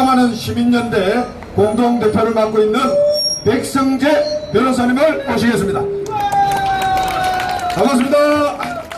행동하는 시민연대 공동대표를 맡고 있는 백성재 변호사님을 모시겠습니다. 반갑습니다.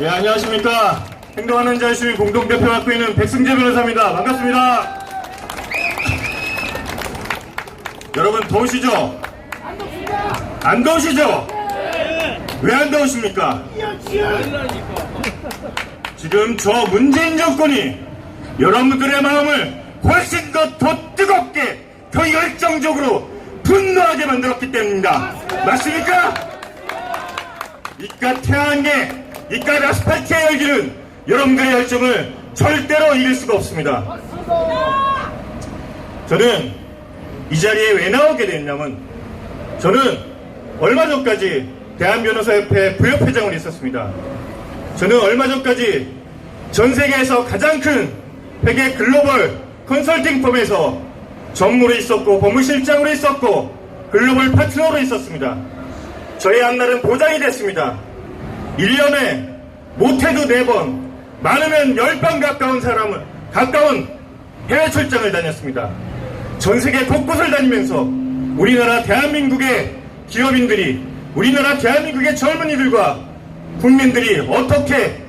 예, 안녕하십니까. 행동하는 자유시민 공동대표 맡고 있는 백승재 변호사입니다. 반갑습니다. 여러분, 더우시죠? 안 더우시죠? 왜안 더우십니까? 지금 저 문재인 정권이 여러분들의 마음을 훨씬 더, 더 뜨겁게, 더 열정적으로 분노하게 만들었기 때문입니다. 맞습니까? 이깟 태양의 이깟 아스팔트의 열기는 여러분들의 열정을 절대로 이길 수가 없습니다. 저는 이 자리에 왜 나오게 됐냐면 저는 얼마 전까지 대한변호사협회 부협회장을 했었습니다. 저는 얼마 전까지 전 세계에서 가장 큰 회계 글로벌 컨설팅 펌에서 전무로 있었고 법무실장으로 있었고 글로벌 파트너로 있었습니다. 저의 앞날은 보장이 됐습니다. 1년에 못해도 4번, 많으면 10번 가까운 사람은, 가까운 해외 출장을 다녔습니다. 전 세계 곳곳을 다니면서 우리나라 대한민국의 기업인들이, 우리나라 대한민국의 젊은이들과 국민들이 어떻게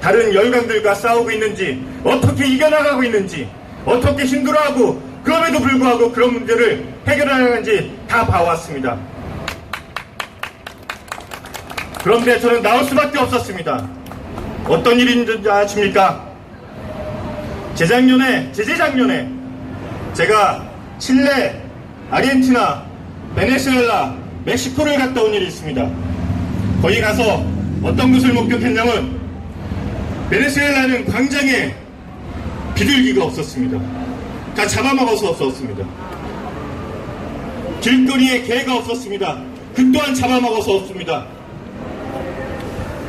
다른 열강들과 싸우고 있는지, 어떻게 이겨나가고 있는지, 어떻게 힘들어하고, 그럼에도 불구하고 그런 문제를 해결하는지 다 봐왔습니다. 그런데 저는 나올 수밖에 없었습니다. 어떤 일인지 아십니까? 재작년에, 재재작년에 제가 칠레, 아르헨티나, 베네수엘라, 멕시코를 갔다 온 일이 있습니다. 거기 가서 어떤 것을 목격했냐면 베네수엘라는 광장에 비둘기가 없었습니다. 다 잡아먹어서 없었습니다. 길거리에 개가 없었습니다. 그 또한 잡아먹어서 없습니다.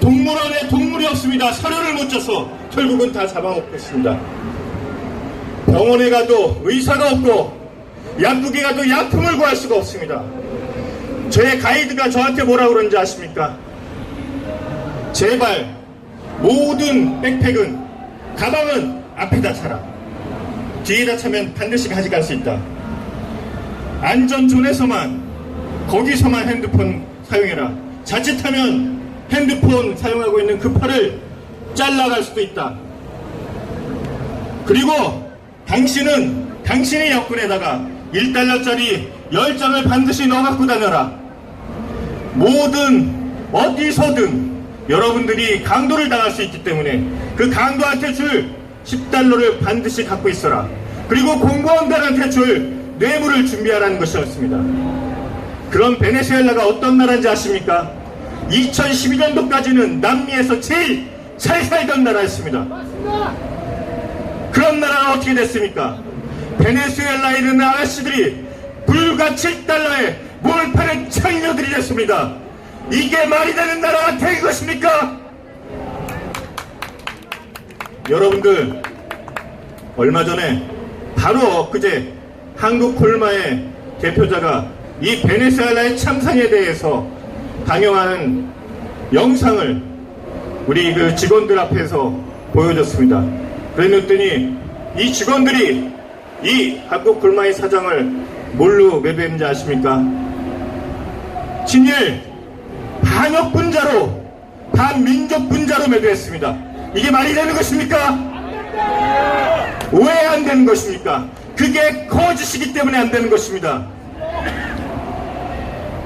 동물원에 동물이 없습니다. 사료를 못 줘서 결국은 다 잡아먹겠습니다. 병원에 가도 의사가 없고 약국에 가도 약품을 구할 수가 없습니다. 저의 가이드가 저한테 뭐라 그러는지 아십니까? 제발 모든 백팩은 가방은 앞에다 차라. 뒤에다 차면 반드시 가져갈 수 있다. 안전존에서만 거기서만 핸드폰 사용해라. 자칫하면 핸드폰 사용하고 있는 그 팔을 잘라갈 수도 있다. 그리고 당신은 당신의 여권에다가 1달러짜리 10장을 반드시 넣어 갖고 다녀라. 모든 어디서든 여러분들이 강도를 당할 수 있기 때문에 그 강도한테 줄 10달러를 반드시 갖고 있어라. 그리고 공무원들한테 줄 뇌물을 준비하라는 것이었습니다. 그럼 베네수엘라가 어떤 나라인지 아십니까? 2012년도까지는 남미에서 제일 잘 살던 나라였습니다. 그런 나라가 어떻게 됐습니까? 베네수엘라에 있는 아가씨들이 불과 7달러에 몰파는 창녀들이 됐습니다. 이게 말이 되는 나라가 된 것입니까? 여러분들 얼마 전에 바로 엊그제 한국 콜마의 대표자가 이 베네수엘라의 참상에 대해서 강요하는 영상을 우리 그 직원들 앞에서 보여줬습니다. 그랬더니 이 직원들이 이 한국 콜마의 사장을 뭘로 매도했는지 아십니까? 친일 반역 분자로 반민족 분자로 매도했습니다. 이게 말이 되는 것입니까? 왜 안 되는 것입니까? 그게 거짓이기 때문에 안 되는 것입니다.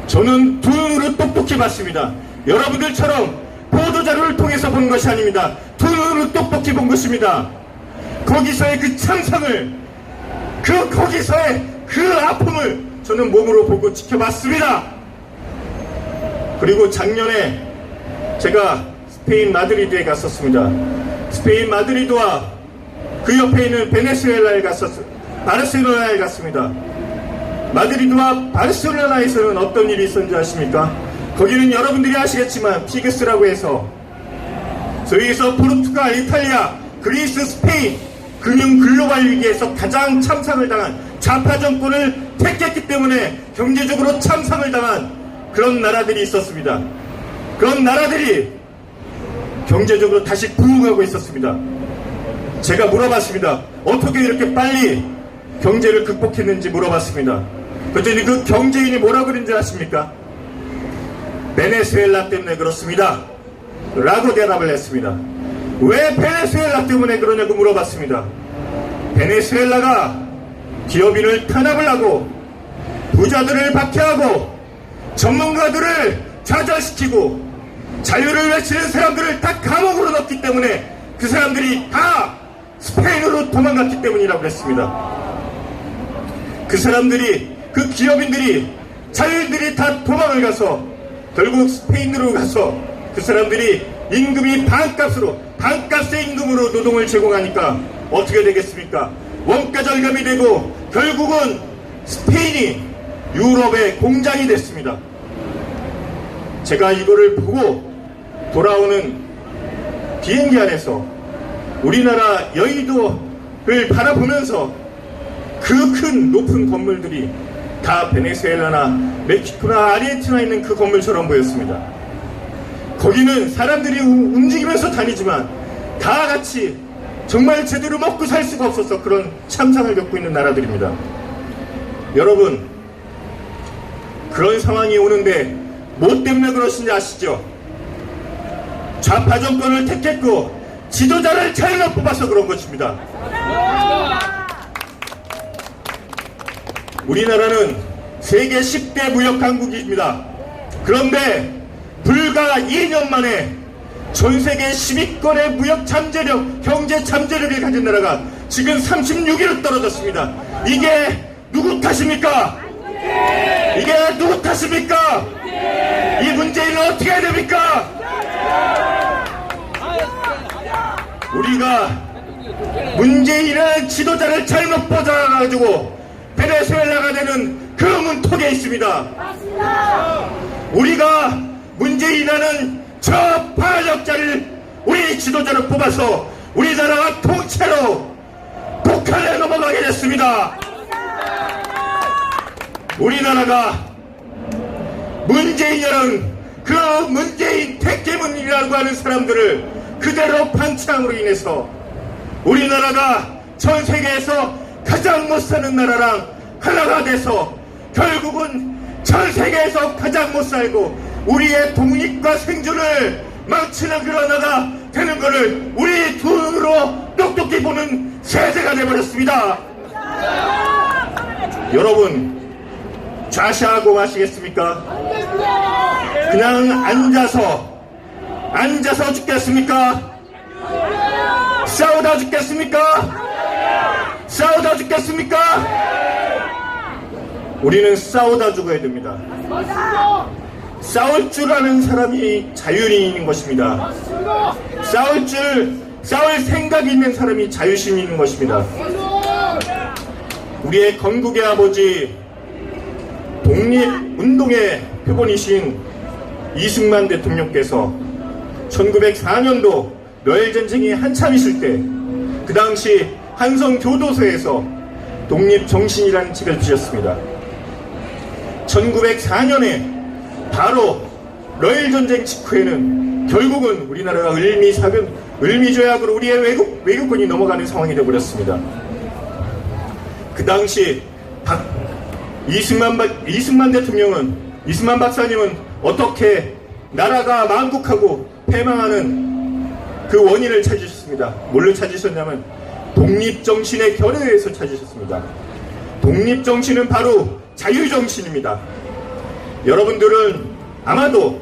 저는 두 눈으로 똑똑히 봤습니다. 여러분들처럼 보도자료를 통해서 본 것이 아닙니다. 두 눈으로 똑똑히 본 것입니다. 거기서의 그 참상을, 그 거기서의 그 아픔을 저는 몸으로 보고 지켜봤습니다. 그리고 작년에 제가 스페인 마드리드에 갔었습니다. 스페인 마드리드와 그 옆에 있는 베네수엘라에 갔었, 바르셀로나에 갔습니다. 마드리드와 바르셀로나에서는 어떤 일이 있었는지 아십니까? 거기는 여러분들이 아시겠지만 피그스라고 해서 저희에서 포르투갈, 이탈리아, 그리스, 스페인 금융 글로벌 위기에서 가장 참상을 당한 좌파 정권을 택했기 때문에 경제적으로 참상을 당한 그런 나라들이 있었습니다. 그런 나라들이 경제적으로 다시 부흥하고 있었습니다. 제가 물어봤습니다. 어떻게 이렇게 빨리 경제를 극복했는지 물어봤습니다. 그랬더니 그 경제인이 뭐라 그런지 아십니까? 베네수엘라 때문에 그렇습니다. 라고 대답을 했습니다. 왜 베네수엘라 때문에 그러냐고 물어봤습니다. 베네수엘라가 기업인을 탄압을 하고 부자들을 박해하고 전문가들을 좌절시키고 자유를 외치는 사람들을 다 감옥으로 넣기 때문에 그 사람들이 다 스페인으로 도망갔기 때문이라고 했습니다. 그 사람들이 그 기업인들이 자유인들이 다 도망을 가서 결국 스페인으로 가서 그 사람들이 임금이 반값으로 반값의 임금으로 노동을 제공하니까 어떻게 되겠습니까? 원가 절감이 되고 결국은 스페인이 유럽의 공장이 됐습니다. 제가 이거를 보고 돌아오는 비행기 안에서 우리나라 여의도를 바라보면서 그 큰 높은 건물들이 다 베네수엘라나 멕시코나 아르헨티나에 있는 그 건물처럼 보였습니다. 거기는 사람들이 우- 움직이면서 다니지만 다 같이 정말 제대로 먹고 살 수가 없어서 그런 참상을 겪고 있는 나라들입니다. 여러분, 그런 상황이 오는데 뭐 때문에 그러신지 아시죠? 좌파 정권을 택했고 지도자를 잘못 뽑아서 그런 것입니다. 우리나라는 세계 10대 무역 강국입니다. 그런데 불과 2년 만에 전 세계 10위권의 무역 잠재력, 경제 잠재력을 가진 나라가 지금 36위로 떨어졌습니다. 이게 누구 탓입니까? 이게 누구 탓입니까? 이 문제는 어떻게 해야 됩니까? 우리가 문재인의 지도자를 잘못 뽑아가지고 베네수엘라가 되는 그 문 턱에 있습니다. 우리가 문재인이라는 저 파력자를 우리 지도자를 뽑아서 우리나라가 통째로 북한에 넘어가게 됐습니다. 우리나라가 문재인이라는 그 문재인 택계문이라고 하는 사람들을 그대로 판창으로 인해서 우리나라가 전 세계에서 가장 못 사는 나라랑 하나가 돼서 결국은 전 세계에서 가장 못 살고 우리의 독립과 생존을 망치는 그런 나라가 되는 것을 우리 두 눈으로 똑똑히 보는 세대가 되버렸습니다. 여러분 좌시하고 마시겠습니까? 그냥 앉아서 앉아서 죽겠습니까? 싸우다 죽겠습니까? 싸우다 죽겠습니까? 우리는 싸우다 죽어야 됩니다. 싸울 줄 아는 사람이 자유인인 것입니다. 싸울 줄, 싸울 생각이 있는 사람이 있는 것입니다. 우리의 건국의 아버지, 독립운동의 표본이신 이승만 대통령께서 1904년도 러일전쟁이 한참 있을 때 그 당시 한성교도소에서 독립정신이라는 책을 주셨습니다. 1904년에 바로 러일전쟁 직후에는 결국은 우리나라가 을미사근, 을미조약으로 우리의 외국, 외국군이 넘어가는 상황이 되어버렸습니다. 그 당시 박, 이승만, 박- 이승만 대통령은, 이승만 박사님은 어떻게 나라가 망국하고 패망하는 그 원인을 찾으셨습니다. 뭘로 찾으셨냐면 독립정신의 결여에서 찾으셨습니다. 독립정신은 바로 자유정신입니다. 여러분들은 아마도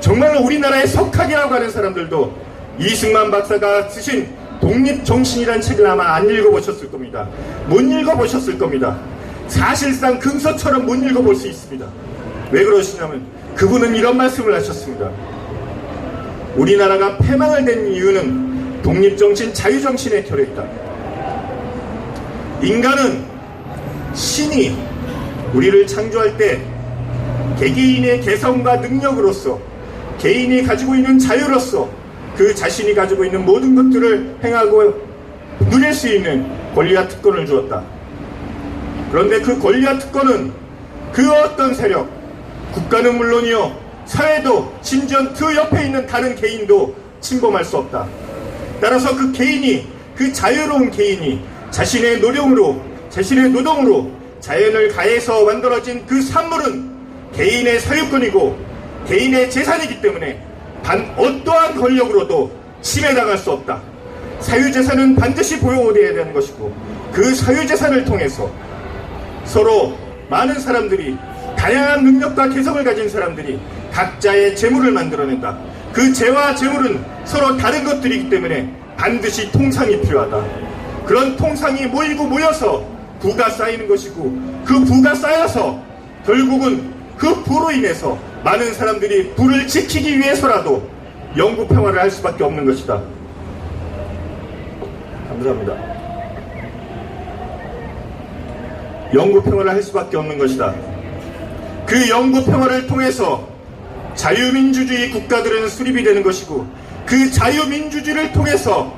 정말 우리나라의 석학이라고 하는 사람들도 이승만 박사가 쓰신 독립정신이라는 책을 아마 안 읽어보셨을 겁니다. 못 읽어보셨을 겁니다. 사실상 금서처럼 못 읽어볼 수 있습니다. 왜 그러시냐면 그분은 이런 말씀을 하셨습니다. 우리나라가 패망을 된 이유는 독립정신, 자유정신에 결여 있다. 인간은 신이 우리를 창조할 때 개개인의 개성과 능력으로서 개인이 가지고 있는 자유로서 그 자신이 가지고 있는 모든 것들을 행하고 누릴 수 있는 권리와 특권을 주었다. 그런데 그 권리와 특권은 그 어떤 세력, 국가는 물론이요, 사회도 심지어 그 옆에 있는 다른 개인도 침범할 수 없다. 따라서 그 개인이, 그 자유로운 개인이 자신의 노력으로 자신의 노동으로 자연을 가해서 만들어진 그 산물은 개인의 사유권이고 개인의 재산이기 때문에 단 어떠한 권력으로도 침해당할 수 없다. 사유재산은 반드시 보호되어야 되는 것이고 그 사유재산을 통해서 서로 많은 사람들이 다양한 능력과 개성을 가진 사람들이 각자의 재물을 만들어낸다. 그 재와 재물은 서로 다른 것들이기 때문에 반드시 통상이 필요하다. 그런 통상이 모이고 모여서 부가 쌓이는 것이고 그 부가 쌓여서 결국은 그 부로 인해서 많은 사람들이 부를 지키기 위해서라도 영구 평화를 할 수밖에 없는 것이다. 감사합니다. 영구 평화를 할 수밖에 없는 것이다. 그 영구 평화를 통해서 자유민주주의 국가들은 수립이 되는 것이고 그 자유민주주의를 통해서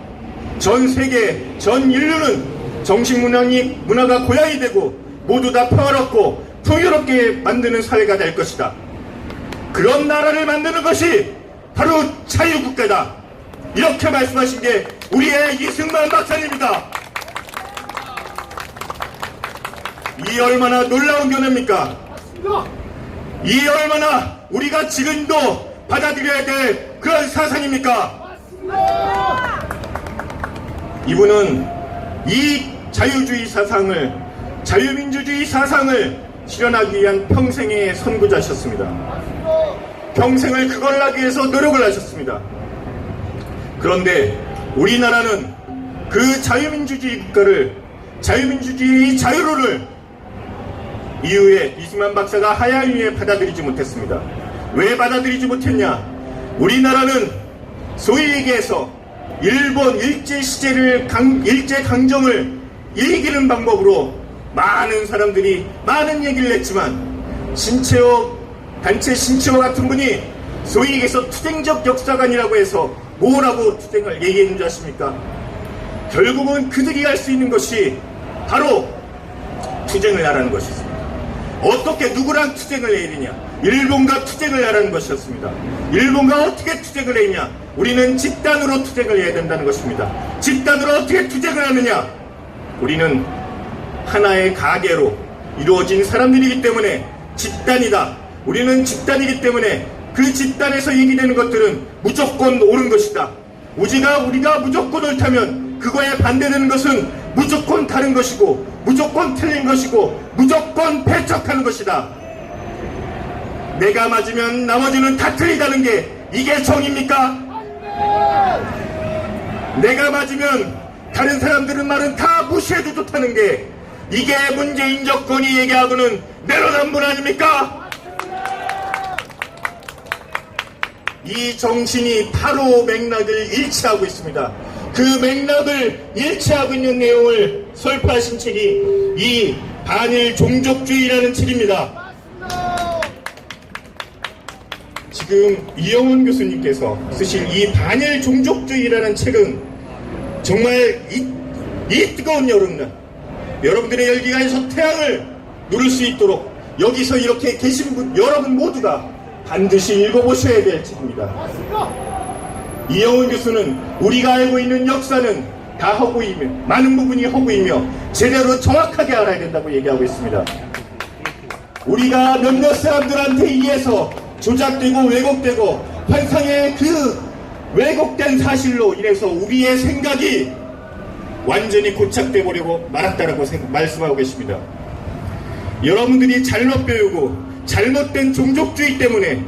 전 세계, 전 인류는 정신문화이 문화가 고양이 되고 모두 다 평화롭고 풍요롭게 만드는 사회가 될 것이다. 그런 나라를 만드는 것이 바로 자유국가다. 이렇게 말씀하신 게 우리의 이승만 박사님입니다. 이 얼마나 놀라운 견해입니까? 이 얼마나 우리가 지금도 받아들여야 될 그런 사상입니까? 이분은 이 자유주의 사상을 자유민주주의 사상을 실현하기 위한 평생의 선구자셨습니다. 평생을 그걸 하기 위해서 노력을 하셨습니다. 그런데 우리나라는 그 자유민주주의 국가를 자유민주주의 자유로를 이후에 이승만 박사가 하야위에 받아들이지 못했습니다. 왜 받아들이지 못했냐? 우리나라는 소위 얘기해서 일본 일제 시제를 강, 일제 강점을 이기는 방법으로 많은 사람들이 많은 얘기를 했지만 신채호 단체 신채호 같은 분이 소위 얘기해서 투쟁적 역사관이라고 해서 뭐라고 투쟁을 얘기했는 줄 아십니까? 결국은 그들이 할 수 있는 것이 바로 투쟁을 하라는 것이었습니다. 어떻게 누구랑 투쟁을 해야 되냐? 일본과 투쟁을 하라는 것이었습니다. 일본과 어떻게 투쟁을 했냐? 우리는 집단으로 투쟁을 해야 된다는 것입니다. 집단으로 어떻게 투쟁을 하느냐? 우리는 하나의 가계로 이루어진 사람들이기 때문에 집단이다. 우리는 집단이기 때문에 그 집단에서 얘기되는 것들은 무조건 옳은 것이다. 우지가 우리가 무조건 옳다면 그거에 반대되는 것은 무조건 다른 것이고 무조건 틀린 것이고 무조건 배척하는 것이다. 내가 맞으면 나머지는 다 틀리다는 게 이게 정입니까? 내가 맞으면 다른 사람들은 말은 다 무시해도 좋다는 게 이게 문재인 정권이 얘기하고는 내로남불 아닙니까? 이 정신이 바로 맥락을 일치하고 있습니다. 그 맥락을 일치하고 있는 내용을 설파하신 책이 이 반일 종족주의라는 책입니다. 지금 이영훈 교수님께서 쓰신 이 반일 종족주의라는 책은 정말 이, 이 뜨거운 여름날 여러분들의 열기가에서 태양을 누릴 수 있도록 여기서 이렇게 계신 분 여러분 모두가 반드시 읽어보셔야 될 책입니다. 이영훈 교수는 우리가 알고 있는 역사는 다 허구이며 많은 부분이 허구이며 제대로 정확하게 알아야 된다고 얘기하고 있습니다. 우리가 몇몇 사람들한테 의해서 조작되고 왜곡되고 환상의 그 왜곡된 사실로 인해서 우리의 생각이 완전히 고착돼 버리고 말았다라고 생- 말씀하고 계십니다. 여러분들이 잘못 배우고 잘못된 종족주의 때문에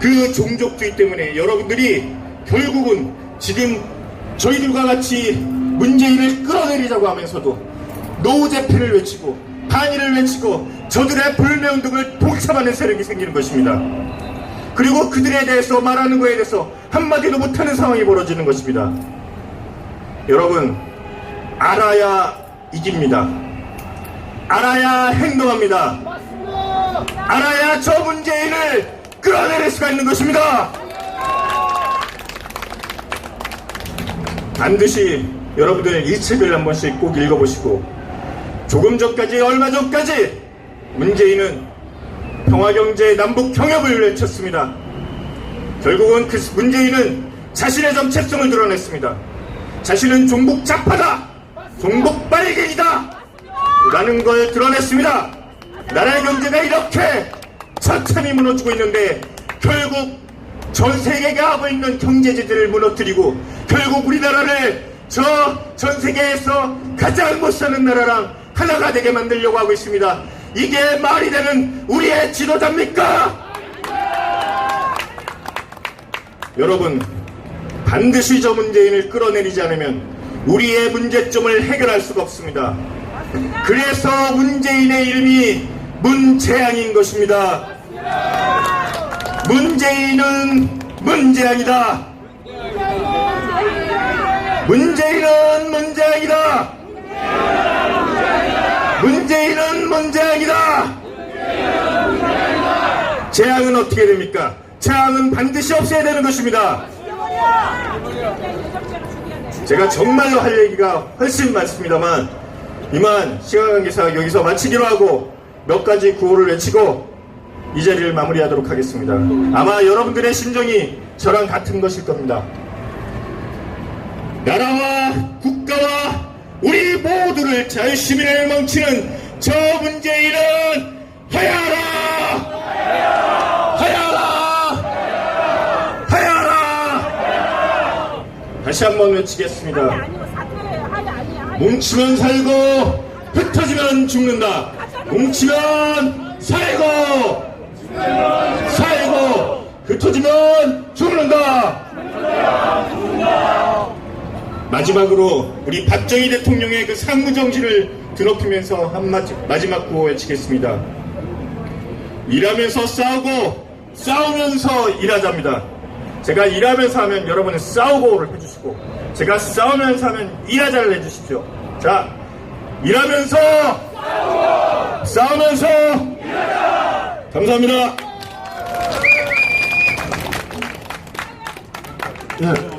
그 종족주의 때문에 여러분들이 결국은 지금 저희들과 같이 문재인을 끌어내리자고 하면서도 노우재패를 외치고 반일을 외치고 저들의 불매운동을 동참하는 세력이 생기는 것입니다. 그리고 그들에 대해서 말하는 거에 대해서 한마디도 못하는 상황이 벌어지는 것입니다. 여러분 알아야 이깁니다. 알아야 행동합니다. 알아야 저 문재인을 끌어내릴 수가 있는 것입니다. 반드시 여러분들 이 책을 한 번씩 꼭 읽어보시고 조금 전까지 얼마 전까지 문재인은 평화경제 남북 경협을 외쳤습니다. 결국은 그 문재인은 자신의 정체성을 드러냈습니다. 자신은 종북 좌파다! 종북 빨갱이다! 라는 걸 드러냈습니다. 나라의 경제가 이렇게 천천히 무너지고 있는데 결국 전 세계가 하고 있는 경제 제재를 무너뜨리고 결국 우리나라를 저 전 세계에서 가장 못 사는 나라랑 하나가 되게 만들려고 하고 있습니다. 이게 말이 되는 우리의 지도자입니까? 여러분 반드시 저 문재인을 끌어내리지 않으면 우리의 문제점을 해결할 수가 없습니다. 그래서 문재인의 이름이 문재앙인 것입니다. 문재인은 문재앙이다. 문재인은 문재앙이다. 문재인은 문재앙이다. 재앙은 어떻게 됩니까? 재앙은 반드시 없애야 되는 것입니다. 제가 정말로 할 얘기가 훨씬 많습니다만 이만 시간 관계상 여기서 마치기로 하고 몇 가지 구호를 외치고 이 자리를 마무리하도록 하겠습니다. 아마 여러분들의 심정이 저랑 같은 것일 겁니다. 나라와 국가와 우리 모두를 자유시민을 멈추는 저 문재인은 하야라! 하야라! 하야라! 다시 한번 외치겠습니다. 뭉치면 살고 흩어지면 죽는다. 뭉치면 살고 살고 흩어지면 죽는다. 마지막으로 우리 박정희 대통령의 그 상무 정신을 드높이면서 한 마지, 마지막 구호 외치겠습니다. 일하면서 싸우고 싸우면서 일하자입니다. 제가 일하면서 하면 여러분은 싸우고를 해주시고 제가 싸우면서 하면 일하자를 해주십시오. 자, 일하면서 싸우면서 감사합니다. 예.